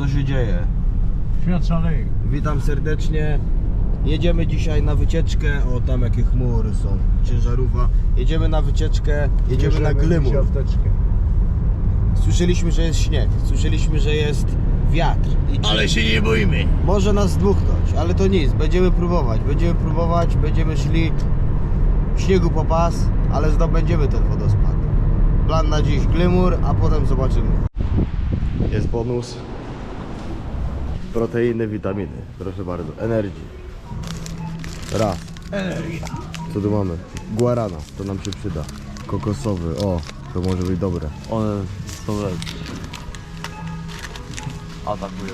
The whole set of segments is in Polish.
co się dzieje? Świat szaleje. Witam serdecznie. Jedziemy dzisiaj na wycieczkę. O, tam jakie chmury są. Ciężarówka. Jedziemy na wycieczkę. Jedziemy na Glymur. Słyszeliśmy, że jest śnieg. Słyszeliśmy, że jest wiatr. I Ale się nie bójmy. Może nas dmuchnąć, ale to nic. Będziemy próbować. Będziemy próbować. Będziemy szli w śniegu po pas, ale zdobędziemy ten wodospad. Plan na dziś Glymur, a potem zobaczymy. Jest bonus. Proteiny, witaminy. Proszę bardzo. Energy. Raz. Energia. Co tu mamy? Guarana. To nam się przyda. Kokosowy. O, to może być dobre. One są lepsze. Atakują.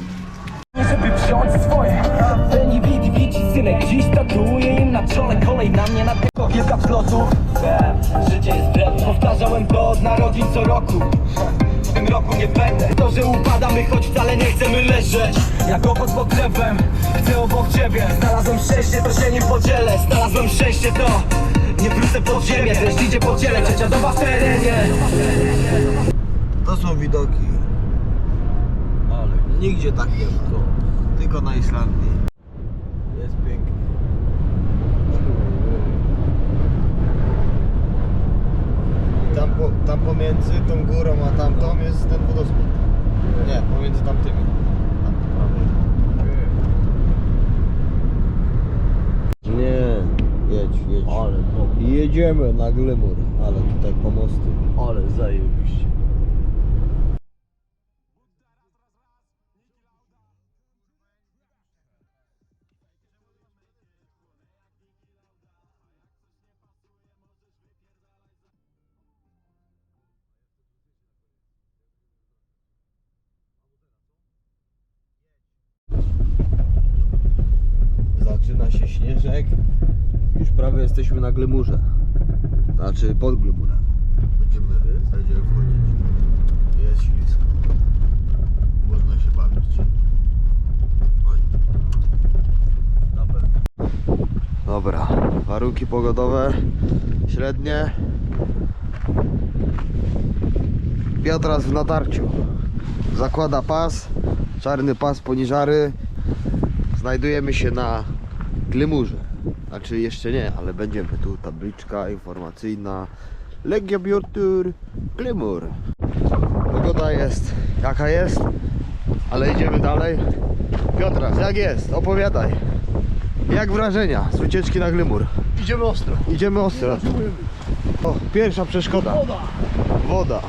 żeby wziąć swoje Penny widzi, widzi synek Dziś tatuuje im na czole Kolej na mnie na tylko kilka wzlotów Wiem, Życie jest drewno Powtarzałem to od narodzin co roku Tym roku nie będę. To, że upadamy, choć wcale nie chcemy leżeć. Jak owoc pod drzewem Chcę obok ciebie. Znalazłem szczęście, to się nim podzielę. Znalazłem szczęście, to nie wrócę pod ziemię. Deszcz idzie po ciele, trzecia doba w terenie. To są widoki. Ale nigdzie tak nie ma. Tylko na Islandii. Jest pięknie. I tam, po, tam pomiędzy tą górą a tamtą jest ten wodospad. Nie, pomiędzy tamtymi. Tam po prawej. Nie, jedź, jedź. Ale no, Jedziemy na Glymur, ale tutaj pomosty. ale zajebiście. Jesteśmy na Glymurze. Znaczy pod Glymurem. Będziemy, będziemy wchodzić. Jest ślisko. Można się bawić. Oj. Dobra, warunki pogodowe średnie. Piotras w natarciu. Zakłada pas, czarny pas poniżary. Znajdujemy się na Glymurze. Znaczy jeszcze nie, ale będziemy tu tabliczka informacyjna. Legia Bjortur Glymur. Pogoda jest jaka jest, ale idziemy dalej. Piotras, jak jest? Opowiadaj. Jak wrażenia z wycieczki na Glymur? Idziemy ostro. Idziemy ostro. O, pierwsza przeszkoda. Woda. Woda.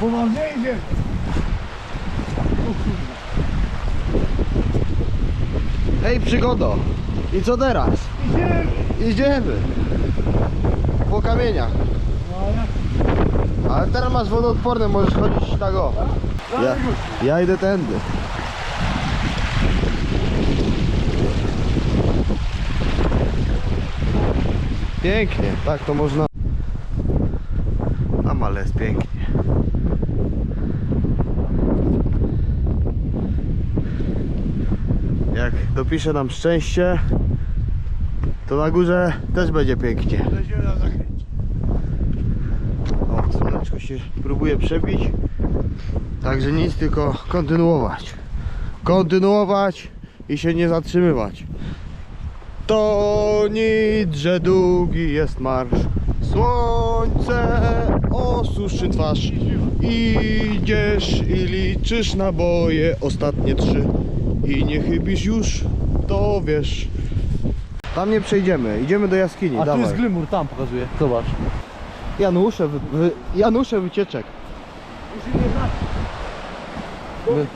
Poważnie idziemy. Hej przygodo. I co teraz? Idziemy. Idziemy. Po kamieniach. Ale teraz masz wodoodporne, możesz chodzić tak o. Ja, ja idę tędy. Pięknie, tak to można. Tam ale jest pięknie. Jak dopisze nam szczęście, to na górze też będzie pięknie. O, słoneczko się próbuje przebić. Także nic, tylko kontynuować. Kontynuować i się nie zatrzymywać. To nic, że długi jest marsz. Słońce osuszy twarz. Idziesz i liczysz naboje, ostatnie trzy. I nie chybisz już, to wiesz. Tam nie przejdziemy, idziemy do jaskini. A tu dawaj. jest Glymur, tam pokazuje. Zobacz. Janusze, wy, wy, Janusze wycieczek. Wy...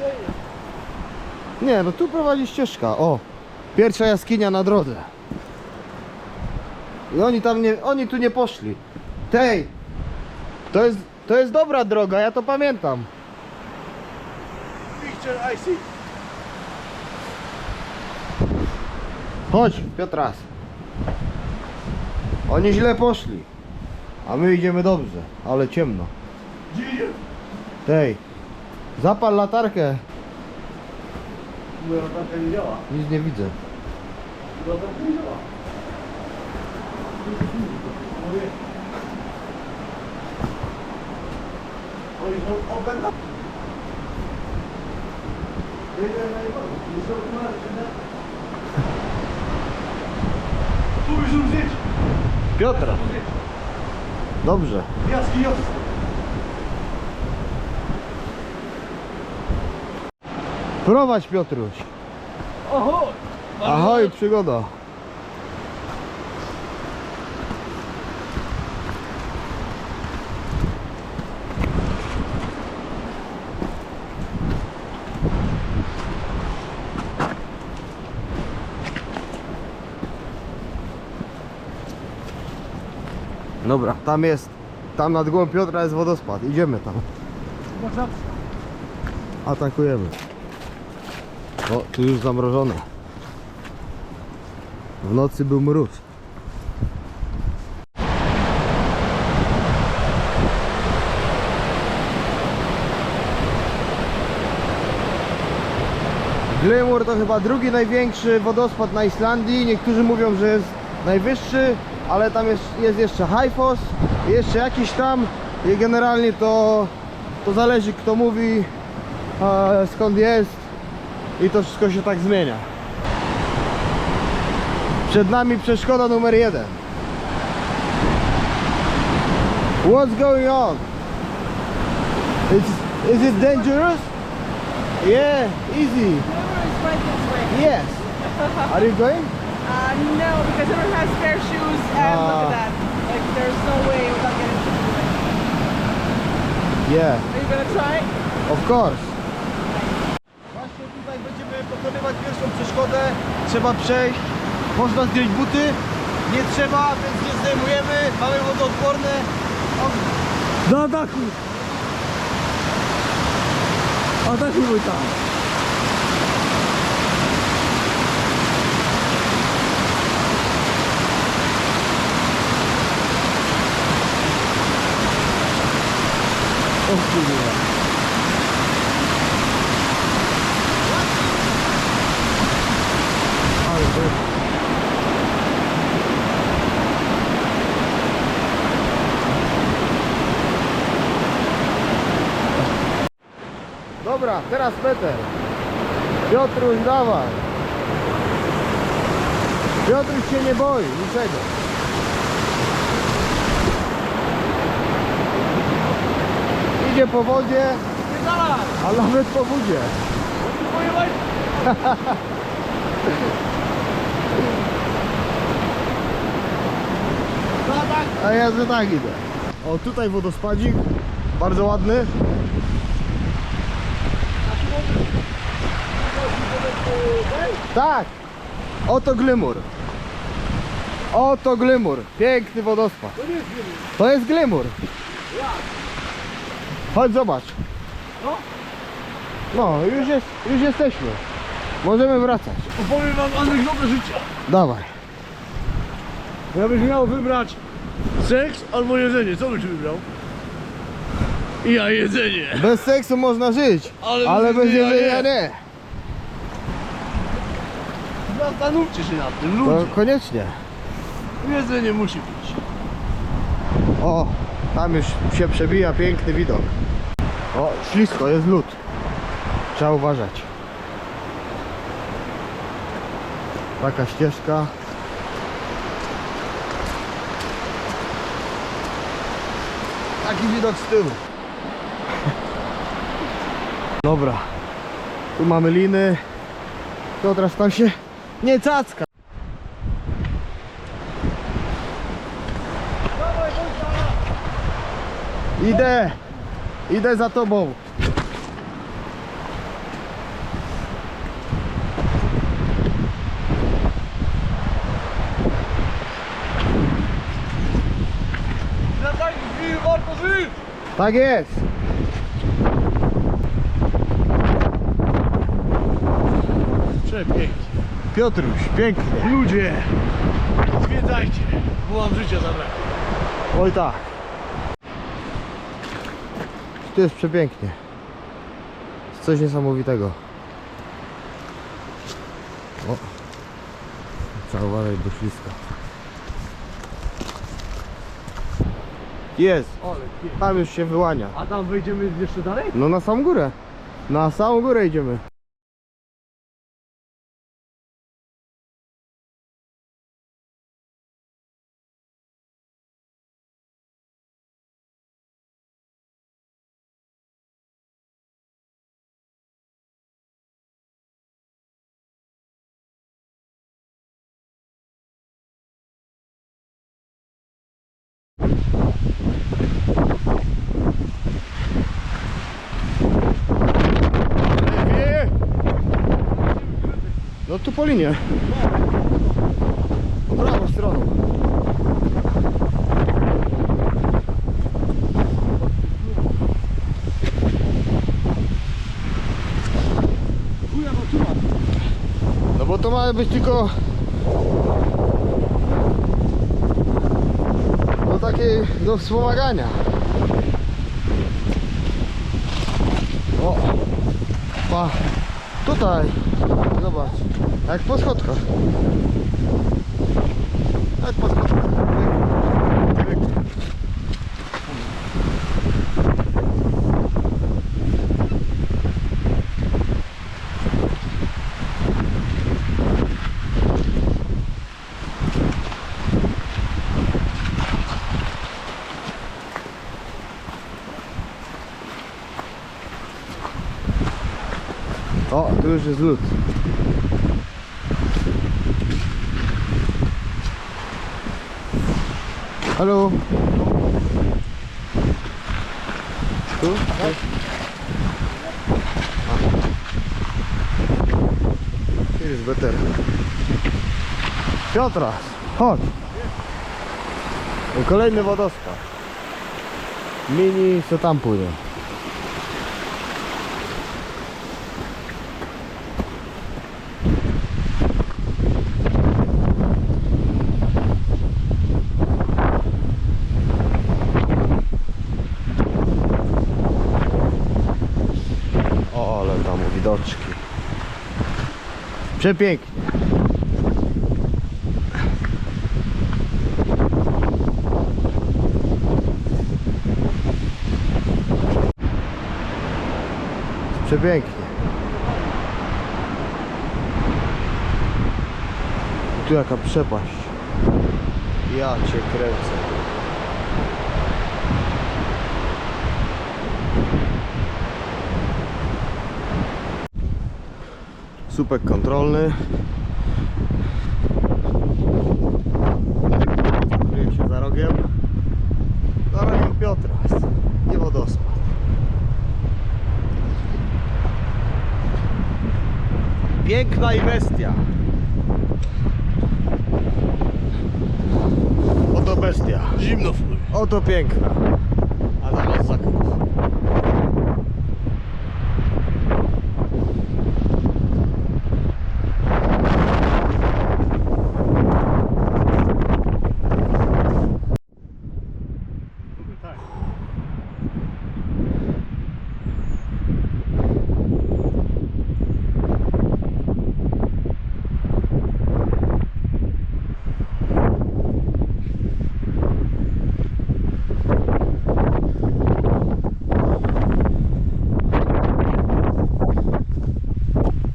Nie, no tu prowadzi ścieżka. O, pierwsza jaskinia na drodze. I oni tam nie, oni tu nie poszli. Tej, to jest, to jest dobra droga, ja to pamiętam. Picture I see. Chodź, Piotras. Oni źle poszli, a my idziemy dobrze, ale ciemno. Tej, zapal latarkę, Moja latarka nie działa. nic nie widzę. Latarka nie działa. Oni są obędą już zdjęcie. Piotra. Dobrze. Jaski. Prowadź Piotruś. Oho! Ahoj, przygoda. Dobra, tam jest, tam nad głową Piotra jest wodospad, idziemy tam. Atakujemy. O, tu już zamrożone. W nocy był mróz. Glamour to chyba drugi największy wodospad na Islandii. Niektórzy mówią, że jest najwyższy, ale tam jest, jest jeszcze Haifos, jeszcze jakiś tam i generalnie to, to zależy kto mówi, e, skąd jest i to wszystko się tak zmienia. Przed nami przeszkoda numer jeden. What's going on? Is, is it dangerous? Yeah, easy. It's way. Yes. Are you going? Uh, no, because I don't have spare shoes and look Ah. at that. Like, there's no way without getting shoes. Yeah, Are you gonna try? of course. Właśnie tutaj będziemy pokonywać pierwszą przeszkodę. Trzeba przejść. Można zdjąć buty. Nie trzeba, więc nie zdejmujemy. Mamy wodoodporne. Na dachu! Atakuj tam! Kurwa. Ale. Dobra, teraz Peter. Piotruś, dawaj. Piotruś się nie boi niczego. Idzie po wodzie, a nawet po wodzie. A ja że tak idę. O, tutaj wodospadzik. Bardzo ładny. Tak. Oto Glymur. Oto Glymur. Piękny wodospad. To jest Glymur. Chodź zobacz. No, już, jest, już jesteśmy. Możemy wracać. Opowiem wam anegdotę życia. Dawaj. Jakbyś miał wybrać seks albo jedzenie, co byś wybrał? Ja jedzenie. Bez seksu można żyć, Ale ale, bez jedzenia nie. nie. Zastanówcie się nad tym, To ludzie. koniecznie. Jedzenie musi być. O, tam już się przebija piękny widok. O, ślisko, jest lód. Trzeba uważać. Taka ścieżka. Taki widok z tyłu. Dobra. Tu mamy liny. To teraz tam się nie cacka. Idę! Idę za tobą. Tak jest. Przepięknie. Piotruś, pięknie. Ludzie, zwiedzajcie, bo wam życia zabraknie. Oj tak. Tu jest przepięknie. Coś niesamowitego. O. Trzeba uważać do śliska. Jest. Tam już się wyłania. A tam wejdziemy jeszcze dalej? No na samą górę. Na samą górę idziemy. Lewie! No tu po linie. Po prawą stroną. No bo to ma być tylko do takiej do wspomagania. O! Pa, tutaj, zobacz, jak po schodkach. Jak po schodkach. O, tu już jest lód. Halo? Tu? Tu jest beter. Piotra, chodź. Kolejny wodospad. Mini, co tam płynie. O, ale tam widoczki. Przepięknie. Przepięknie. Tu jaka przepaść. Ja cię kręcę. Słupek kontrolny. Kryje się za rogiem. Za rogiem Piotra. Nie wodospad. Piękna i bestia. Oto bestia. Zimno. Oto piękna. A zaraz zakręt. Tak.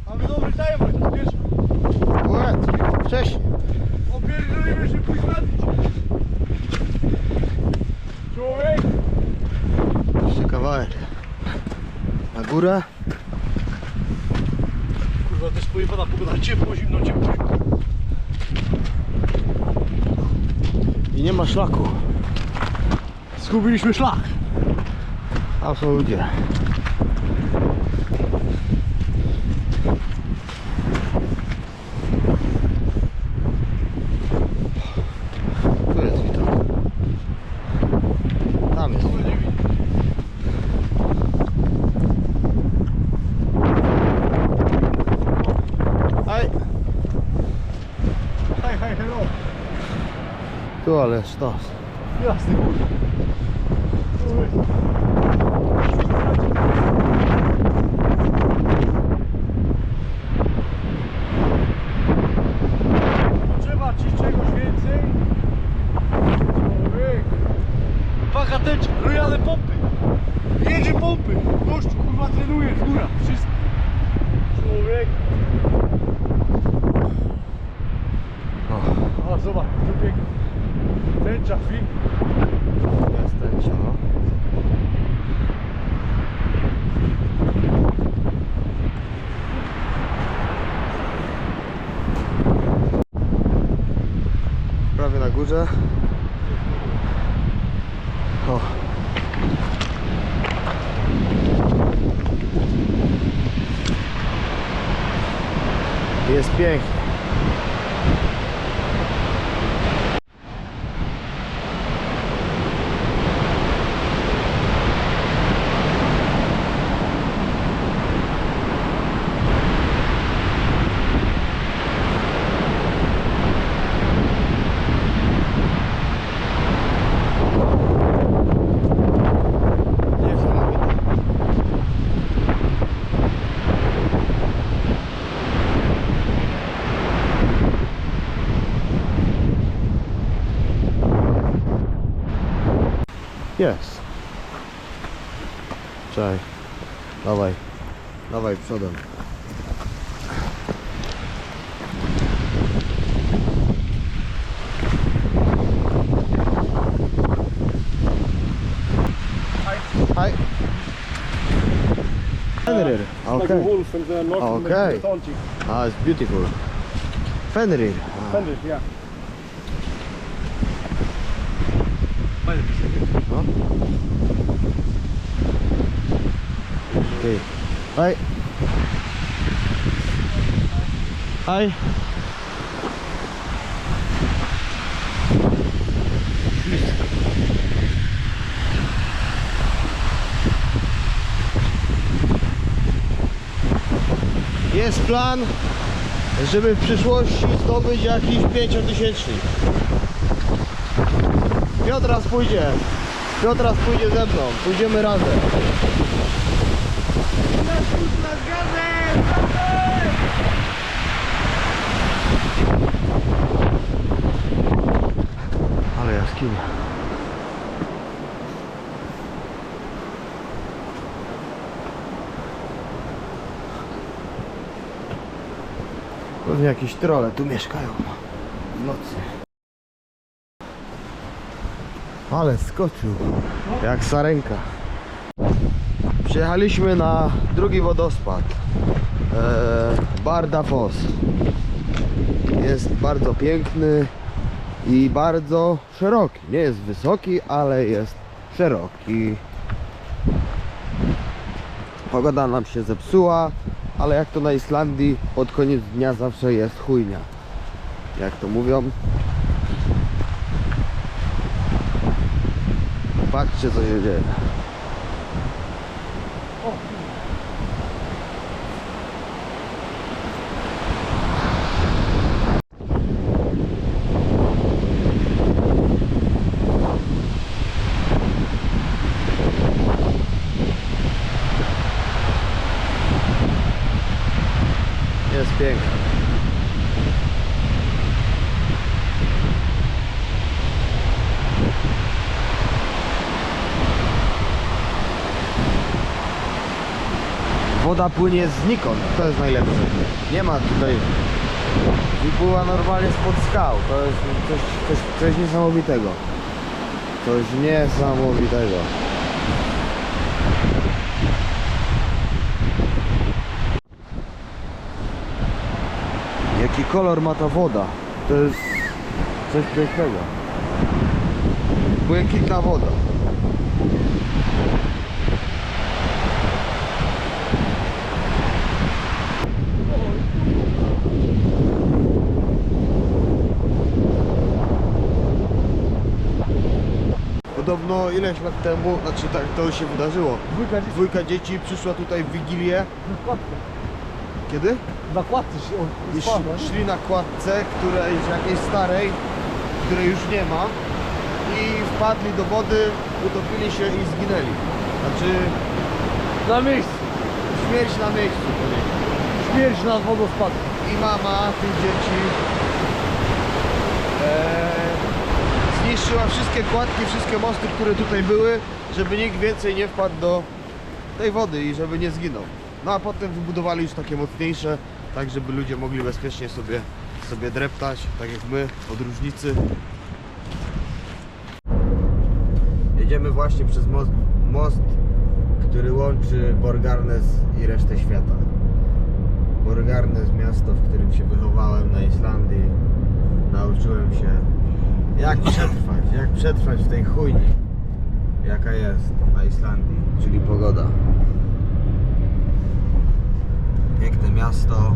Mamy dobry timer, to wiesz? Łeb, wcześniej. Opierdolimy się pójść Człowiek! Jeszcze kawałek. Na górę. Kurwa, też pojebana pogoda. Ciepło, zimno, ciepło, zimno. I nie ma szlaku. Zgubiliśmy szlak. Tam są ludzie. Tu jest widok. Tam jest widok. Aj, Hej, hej, hello. Tu ale sztos. Jasny kurwa. Trzeba ci czegoś więcej? Człowiek. Paka Dobra, wszystko. Człowiek. O, O, zobacz, tu pięknie. Tęcza fig. jest tęcza, no. Prawie na górze. O. Jest pięknie. Niesamowite. Jest. Czekaj. Dawaj. Dawaj przodem. Hi. Fenrir. Like Okay. wolf and the north Okay. mythology. Ah, it's beautiful. Fenrir. Ah. Fenrir, yeah. No. Okay. Hi. Hi. Jest plan, żeby w przyszłości zdobyć jakiś pięciotysięcznik. Piotras pójdzie. Piotras pójdzie ze mną. Pójdziemy razem. Ale jaskinia. Pewnie jakieś trole tu mieszkają w nocy. Ale skoczył. Jak sarenka. Przyjechaliśmy na drugi wodospad. Eee, Barda Foss. Jest bardzo piękny i bardzo szeroki. Nie jest wysoki, ale jest szeroki. Pogoda nam się zepsuła, ale jak to na Islandii, pod koniec dnia zawsze jest chujnia. Jak to mówią, Patrzcie co się dzieje. Jest pięknie. Woda płynie znikąd, to jest najlepsze. Nie ma tutaj wypływa normalnie spod skał. To jest coś, coś, coś niesamowitego. Coś niesamowitego. Jaki kolor ma ta woda? To jest coś pięknego. Błękitna woda. Podobno ileś lat temu, znaczy tak to się wydarzyło. Dwójka dzieci. Dwójka dzieci przyszła tutaj w Wigilię. Nakładkę. Kiedy? Nakładce się I sz, szli na kładce, której jakiejś starej, której już nie ma i wpadli do wody, utopili się i zginęli. Znaczy Na miejscu. śmierć na miejscu. powiedzieli. Śmierć nad wodospadem. I mama tych dzieci e, zniszczyła wszystkie kładki, wszystkie mosty, które tutaj były, żeby nikt więcej nie wpadł do tej wody i żeby nie zginął. No a potem wybudowali już takie mocniejsze, tak żeby ludzie mogli bezpiecznie sobie, sobie dreptać, tak jak my, podróżnicy. Jedziemy właśnie przez most, most który łączy Borgarnes i resztę świata. Borgarnes, miasto, w którym się wychowałem na Islandii. Nauczyłem się jak przetrwać, jak przetrwać w tej chujni, jaka jest na Islandii, czyli pogoda. Piękne miasto.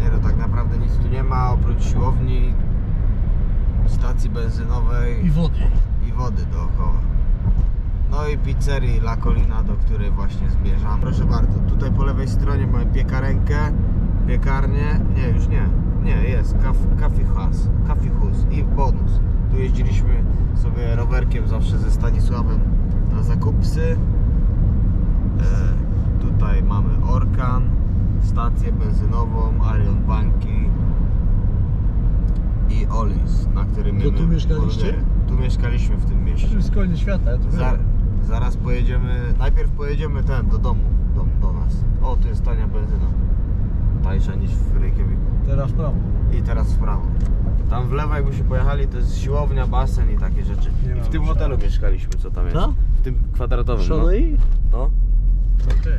Nie no, tak naprawdę nic tu nie ma oprócz siłowni, stacji benzynowej I wody. i wody dookoła. No i pizzerii La Colina, do której właśnie zmierzam. Proszę bardzo, tutaj po lewej stronie mamy piekarenkę, piekarnię, nie już nie, nie jest, Coffee House i bonus. Tu jeździliśmy sobie rowerkiem zawsze ze Stanisławem na zakupsy. E, tutaj mamy Orkan, stację benzynową, Arion Banki i Olis, na którym To tu my mieszkaliście? Tu mieszkaliśmy w tym mieście. To jest koniec świata, ja tu Za, byłem. zaraz pojedziemy, najpierw pojedziemy ten, do domu, do, do nas. O, tu jest tania benzyna. Tańsza niż w Reykjaviku. Teraz w prawo. I teraz w prawo. Tam w lewo jakbyśmy pojechali, to jest siłownia, basen i takie rzeczy. Nie I w mam tym hotelu mieszkaliśmy, co tam jest. Co? W tym kwadratowym, no. Szalej? no. Okej.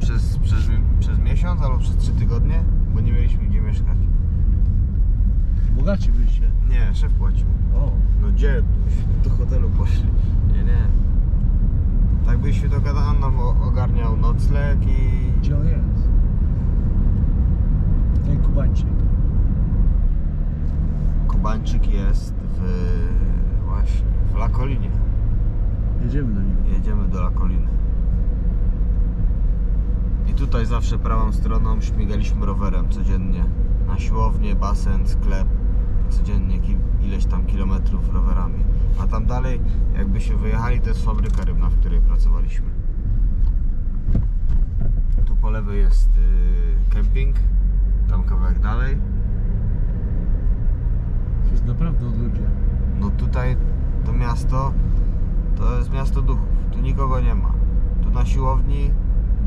Przez, przez, przez miesiąc albo przez trzy tygodnie, bo nie mieliśmy gdzie mieszkać. Bogaci byliście. Nie, szef płacił. O. No gdzie? Do hotelu poszli. Nie, nie. Tak byś się dogadał, on nam o- ogarniał nocleg i... Gdzie on jest? Ten Kubańczyk. Kubańczyk jest w... właśnie, w Lakolinie. Jedziemy do niego. Jedziemy do Lakoliny. I tutaj zawsze prawą stroną śmigaliśmy rowerem codziennie. Na siłownię, basen, sklep. Codziennie ileś tam kilometrów rowerami. A tam dalej, jakby się wyjechali, to jest fabryka rybna, w której pracowaliśmy. Tu po lewej jest yy, kemping. Tam kawałek dalej. To jest naprawdę od ludzi. No tutaj to miasto to jest miasto duchów. Tu nikogo nie ma. Tu na siłowni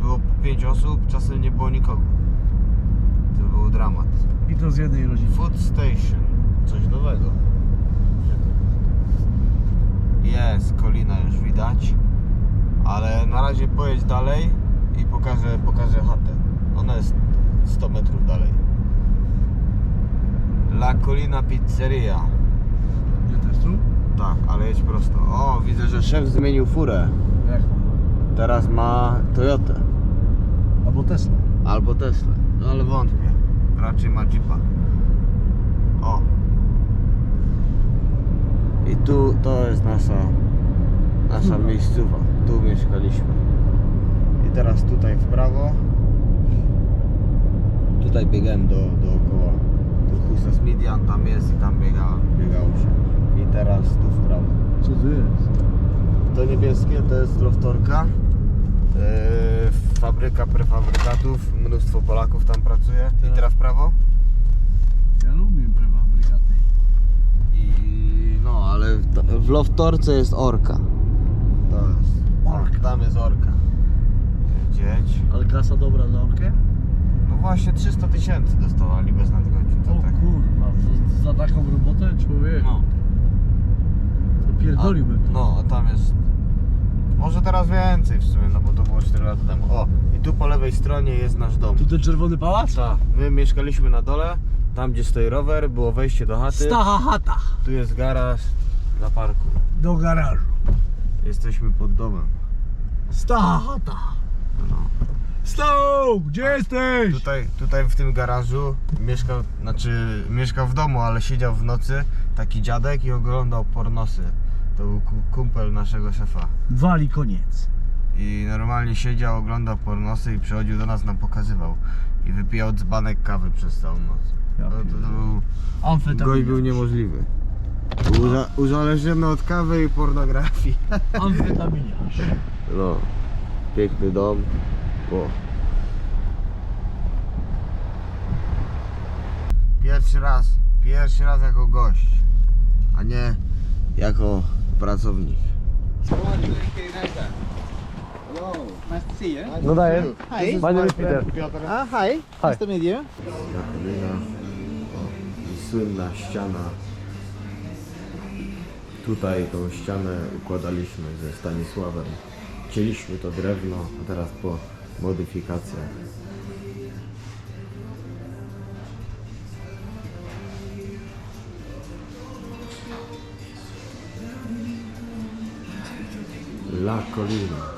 było po 5 osób, czasem nie było nikogo. To był dramat. I to z jednej rodziny. Food Station. Coś nowego. Jest, kolina już widać. Ale na razie pojedź dalej i pokażę, pokażę chatę. Ona jest 100 metrów dalej. La Colina Pizzeria. Gdzie to jest tu? Tak, ale jedź prosto. O, widzę, że szef zmienił furę. Jak? Teraz ma Toyotę Albo Tesla. albo Tesla. No ale wątpię. Raczej ma Jeepa. O. I tu to jest nasza nasza miejscowa. Tu mieszkaliśmy. I teraz tutaj w prawo. Tutaj biegałem do, dookoła. Tu Husas Midian tam jest i tam biegałem. Biegało się. I teraz tu w prawo. Co tu jest? To niebieskie to jest loftorka. Yy, fabryka prefabrykatów. Mnóstwo Polaków tam pracuje. I teraz w prawo. Ja lubię prefabrykaty. I no, ale w, w loftorce jest orka. To jest. Orka. Tam jest orka. Dzieć. Ale kasa dobra na orkę? Właśnie 300 tysięcy dostawali bez nadgodzin. To O tak. kurwa, to za taką robotę człowiek. No. To A, pierdoliłbym to. no, a tam jest. Może teraz więcej w sumie, no bo to było 4 lata temu. O, i tu po lewej stronie jest nasz dom. Tu ten czerwony pałac? Tak, my mieszkaliśmy na dole, tam gdzie stoi rower, było wejście do chaty. Stacha chata. Tu jest garaż dla parku. Do garażu. Jesteśmy pod domem. Stacha chata. No. Stał! Gdzie jesteś? Tutaj, tutaj w tym garażu mieszkał, znaczy mieszkał w domu, ale siedział w nocy taki dziadek i oglądał pornosy. To był ku- kumpel naszego szefa. Wali koniec. I normalnie siedział, oglądał pornosy i przychodził do nas, nam pokazywał. I wypijał dzbanek kawy przez całą noc. Ja No, to, to był Amfetamina. Gość był niemożliwy. Był Uza, uzależniony od kawy i pornografii. Amfetaminiarz. No, piękny dom. Pierwszy raz, pierwszy raz jako gość, a nie jako pracownik. Nice to see you. No daję. Hi. My name is Peter. Piotr. Ah, hi. Hi. Nice to meet you. Jakolina. O, i słynna ściana. Tutaj tą ścianę układaliśmy ze Stanisławem. Cięliśmy to drewno, a teraz po modyfikacjach. La Colina.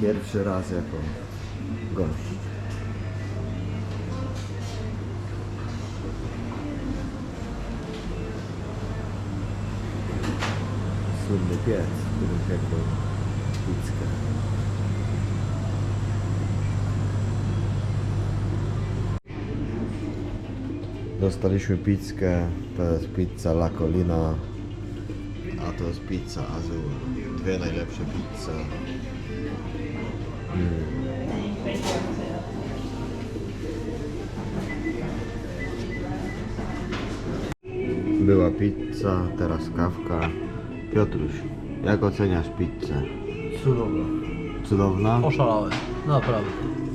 Pierwszy raz jako gość. Słynny piec, w którym piekł pizzkę. Dostaliśmy pizzkę, to jest pizza La Colina, a to jest pizza Azul. Dwie najlepsze pizze. Była pizza, teraz kawka. Piotruś, jak oceniasz pizzę? Cudowne. Cudowna? Oszalałem. Naprawdę.